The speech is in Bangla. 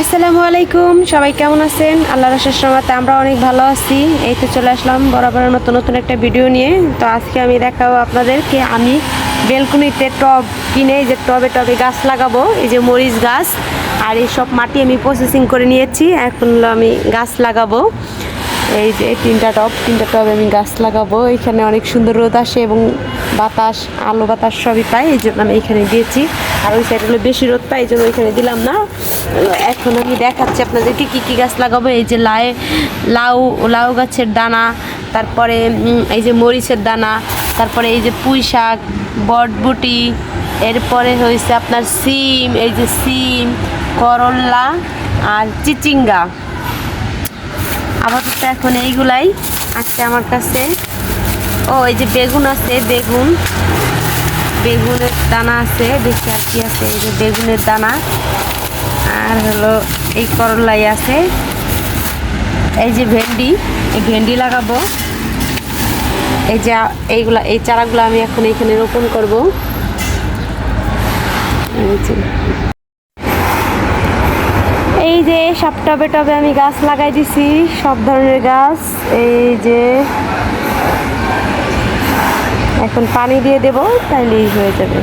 আসসালামু আলাইকুম, সবাই কেমন আছেন? আল্লাহ রসের সময়তে আমরা অনেক ভালো আছি। এই তো চলে আসলাম বরাবরের মতো নতুন একটা ভিডিও নিয়ে। তো আজকে আমি দেখাবো আপনাদেরকে আমি বেলকুনিতে টব কিনে যে টবে টবে গাছ লাগাবো, এই যে মরিচ গাছ। আর এই সব মাটি আমি প্রসেসিং করে নিয়েছি, এখন আমি গাছ লাগাবো। এই যে তিনটা টব, তিনটা টবে আমি গাছ লাগাবো। এখানে অনেক সুন্দর রোদ আসে এবং বাতাস, আলো বাতাস সবই পাই এই জন্য আমি এখানে দিয়েছি। আর ওই সাইড হলো বেশি রোদ পাই এই জন্য ওইখানে দিলাম না। এখন আমি দেখাচ্ছি আপনাদেরকে কী কী গাছ লাগাবো। এই যে লাই, লাউ লাউ গাছের দানা, তারপরে এই যে মরিচের দানা, তারপরে এই যে পুঁই শাক, বটবুটি, এরপরে হয়েছে আপনার সিম, এই যে সিম করল্লা আর চিচিঙ্গা। আপাতত এখন এইগুলাই আছে আমার কাছে। ও, এই যে বেগুন আছে, বেগুন। বেগুনের দানা আছে, দেখি আর কি আছে, এই যে বেগুনের দানা। আর হলো এই করলাই আছে। এই যে ভেন্ডি, এই ভেন্ডি লাগাবো। এই যে, এইগুলা, এই চারাগুলো আমি এখন এখানে রোপণ করব। এই যে। সব টবে টবে আমি গাছ লাগাই দিছি, সব ধরনের গাছ। এই যে এখন পানি দিয়ে দেব, তাইলেই হয়ে যাবে।